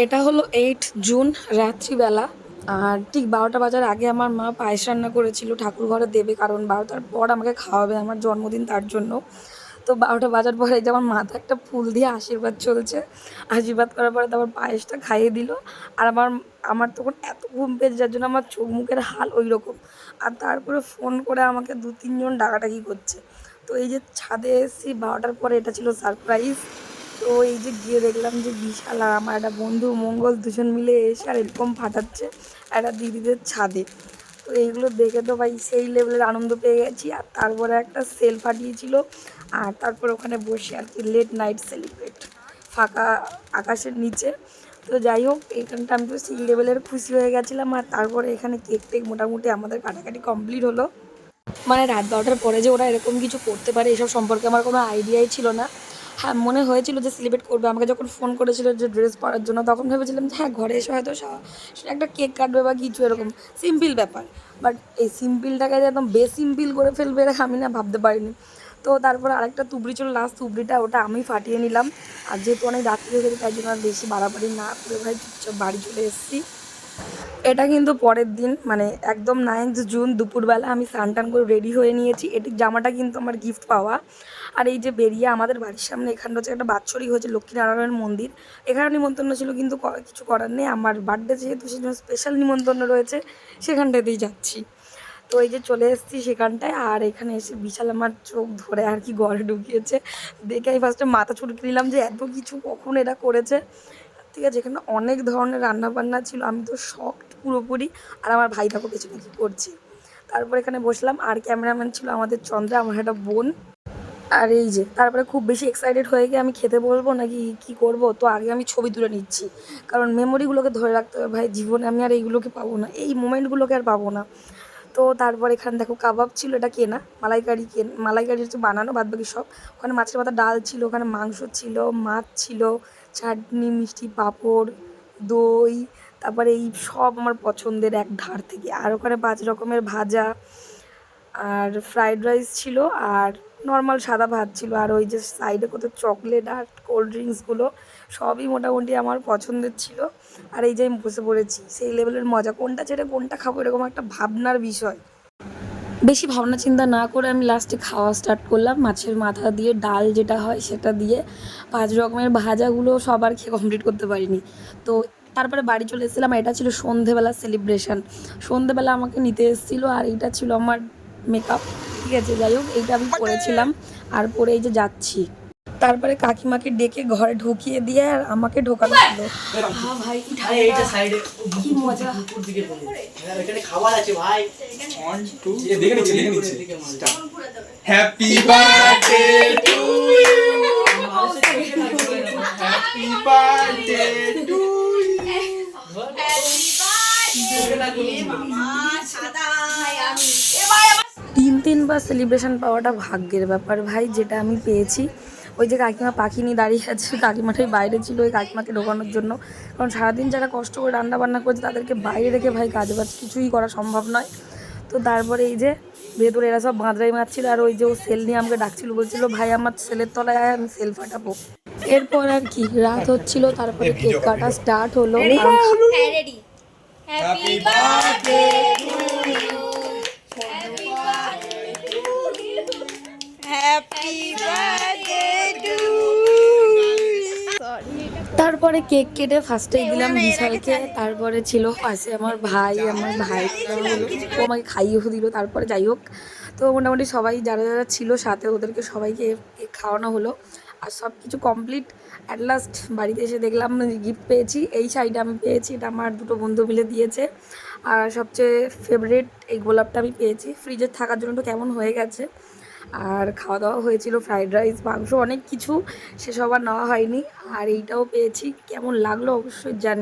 এটা হলো eight June রাত্রিবেলা। আর ঠিক বারোটা বাজার আগে আমার মা পায়েস রান্না করেছিল ঠাকুর ঘরে দেবে, কারণ বারোটার পর আমাকে খাওয়াবে আমার জন্মদিন তার জন্য। তো বারোটা বাজার পরে যে আমার মাথা একটা ফুল দিয়ে আশীর্বাদ চলছে। আশীর্বাদ করার পরে তারপর পায়েসটা খাইয়ে দিল। আর আমার আমার তখন এত ঘুম পেয়েছে, যার জন্য আমার চোখ মুখের হাল ওই রকম আর তারপরে ফোন করে আমাকে দু তিনজন ডাকাডাকি করছে। তো এই যে ছাদে এসেছি, বারোটার পরে এটা ছিল সারপ্রাইজ তো এই যে গিয়ে দেখলাম যে বিশাল আর আমার একটা বন্ধু মঙ্গল দুজন মিলে এসে আর এরকম ফাটাচ্ছে একটা দিদিদের ছাদে। তো এইগুলো দেখে তো ভাই সেই লেভেলের আনন্দ পেয়ে গেছি আর তারপরে একটা সেল ফাটিয়েছিল আর তারপর ওখানে বসে আর কি লেট নাইট সেলিব্রেট ফাঁকা আকাশের নিচে। তো যাই হোক এখানটা আমি তো সেই লেভেলের খুশি হয়ে গেছিলাম আর তারপরে এখানে কেক টেক মোটামুটি আমাদের কাটাকাটি কমপ্লিট হলো। মানে রাত বারোটার পরে যে ওরা এরকম কিছু করতে পারে, এসব সম্পর্কে আমার কোনো আইডিয়াই ছিল না। হ্যাঁ মনে হয়েছিল যে সেলিব্রেট করবে। আমাকে যখন ফোন করেছিল যে ড্রেস পরার জন্য, তখন ভেবেছিলাম যে হ্যাঁ ঘরে এসে হয়তো একটা কেক কাটবে বা কিছু, এরকম। সিম্পল ব্যাপার। বাট এই সিম্পলটাকে যে একদম বেসিম্পল করে ফেলবে, এটা আমি না ভাবতে পারিনি। তো তারপর আরেকটা তুবড়ি ছিল লাস্ট তুবড়িটা, ওটা আমি ফাটিয়ে নিলাম। আর যেহেতু অনেক রাত্রি হয়ে গেছে, তাই জন্য আর বেশি বাড়াবাড়ি না করে ভাই চুপচাপ বাড়ি চলে এসেছি। এটা কিন্তু পরের দিন মানে একদম নাইন্থ জুন দুপুরবেলা আমি স্নান করে রেডি হয়ে নিয়েছি। এটি জামাটা কিন্তু আমার গিফট পাওয়া। আর এই যে বেরিয়ে আমাদের বাড়ির সামনে এখানটা হচ্ছে একটা বাৎসরিক হয়েছে লক্ষ্মীনারায়ণের মন্দির। এখানে নিমন্ত্রণ ছিল কিন্তু কিছু করার নেই। আমার বার্থডে যেহেতু সেই জন্য স্পেশাল নিমন্ত্রণ রয়েছে, সেখানটাতেই যাচ্ছি। তো এই যে চলে এসেছি সেখানটায়, আর এখানে এসে বিশাল আমার চোখ ধরে আর কি ঘরে ঢুকিয়েছে। দেখে আমি ফার্স্টে মাথা চুলকে নিলাম যে এত কিছু কখন এটা করেছে। ঠিক আছে এখানে অনেক ধরনের রান্না বান্না ছিল, আমি তো শখ পুরোপুরি। আর আমার ভাই দেখো পেছনে কি করছে। তারপর এখানে বসলাম, আর ক্যামেরাম্যান ছিল আমাদের চন্দ্রা, আমার একটা বোন। আর এই যে, তারপরে খুব বেশি এক্সাইটেড হয়ে গিয়ে আমি খেতে বলব নাকি কি করব? তো আগে আমি ছবি তুলে নিচ্ছি। কারণ মেমোরিগুলোকে ধরে রাখতে হবে, ভাই, জীবনে আমি আর এইগুলোকে পাবো না। এই মোমেন্টগুলোকে আর পাবো না। তো তারপর এখানে দেখো কাবাব ছিল, এটা কেনা, মালাইকারি কেন, মালাইকারি হচ্ছে বানানো বাদ বাকি সব। ওখানে মাছের মাথা ডাল ছিল, ওখানে মাংস ছিল, মাছ ছিল চাটনি, মিষ্টি পাঁপড়, দই, তারপরে এই সব আমার পছন্দের এক ধার থেকে। আর ওখানে পাঁচ রকমের ভাজা, আর ফ্রাইড রাইস ছিল আর নর্মাল সাদা ভাত ছিল। আর ওই যে সাইডে কত চকলেট আর কোল্ড ড্রিঙ্কসগুলো সবই মোটামুটি আমার পছন্দের ছিল। আর এই যে আমি বসে পড়েছি, সেই লেভেলের মজা। কোনটা ছেড়ে কোনটা খাব এরকম একটা ভাবনার বিষয়। বেশি ভাবনা চিন্তা না করে আমি লাস্টে খাওয়া স্টার্ট করলাম। মাছের মাথা দিয়ে ডাল যেটা হয় সেটা দিয়ে পাঁচ রকমের ভাজাগুলো সবার খেয়ে কমপ্লিট করতে পারিনি। তো তারপরে বাড়ি চলে এসেছিলাম এটা ছিল সন্ধেবেলা সেলিব্রেশন সন্ধেবেলা আমাকে নিতে এসেছিল আর এইটা ছিল আমার মেকআপ ঠিক আছে যাই হোক এইটা আমি করেছিলাম আর পরে এই যে যাচ্ছি। তারপরে কাকিমাকে ডেকে ঘরে ঢুকিয়ে দিয়ে আর আমাকে ঢোকানো হলো। হ্যাঁ ভাই এইটা সাইডে কি মজা। এখানে খাবার আছে ভাই। ওয়ান টু দেখে নিচ্ছে দেখে নিচ্ছে. Happy birthday to you happy birthday to তিন তিনবার সেলিব্রেশন পাওয়াটা ভাগ্যের ব্যাপার ভাই যেটা আমি পেয়েছি। ওই যে কাকিমা পাখি নিয়ে দাঁড়িয়ে আছে কাকিমাটাই বাইরে ছিল ওই কাকিমাকে ঢোকানোর জন্য। কারণ সারাদিন যারা কষ্ট করে রান্না বান্না করছে তাদেরকে বাইরে রেখে ভাই কাজ বাজ কিছুই করা সম্ভব নয়। তো তারপরে এই যে ভেতরে এরা সব বাঁধরাই মারছিল আর ওই যে ও সেল নিয়ে আমাকে ডাকছিল বলছিল ভাই আমার সেলের তলায় আয় আমি সেল ফাটাবো। এরপর আর কি রাত হচ্ছিল তারপরে কেক কাটা স্টার্ট হলো। হ্যাঁ হ্যাপি বার্থডে তারপরে কেক কেটে ফার্স্টে দিলাম বিশালকে তারপরে ছিল পাশে আমার ভাই আমার ভাই ও আমাকে খাইয়েও দিল তারপরে যাই হোক। তো মোটামুটি সবাই যারা যারা ছিল সাথে ওদেরকে সবাইকে কেক খাওয়ানো হলো। আর সব কিছু কমপ্লিট অ্যাট লাস্ট বাড়িতে এসে দেখলাম গিফট পেয়েছি। এই শাড়িটা আমি পেয়েছি এটা আমার দুটো বন্ধু মিলে দিয়েছে। আর সবচেয়ে ফেভারিট এই গোলাপটা আমি পেয়েছি। ফ্রিজে থাকার জন্য তো কেমন হয়ে গেছে। আর খাওয়া দাওয়া হয়েছিল ফ্রাইড রাইস মাংস, অনেক কিছু। সেসব আর নেওয়া হয়নি। আর এইটাও পেয়েছি। কেমন লাগল অবশ্যই জানি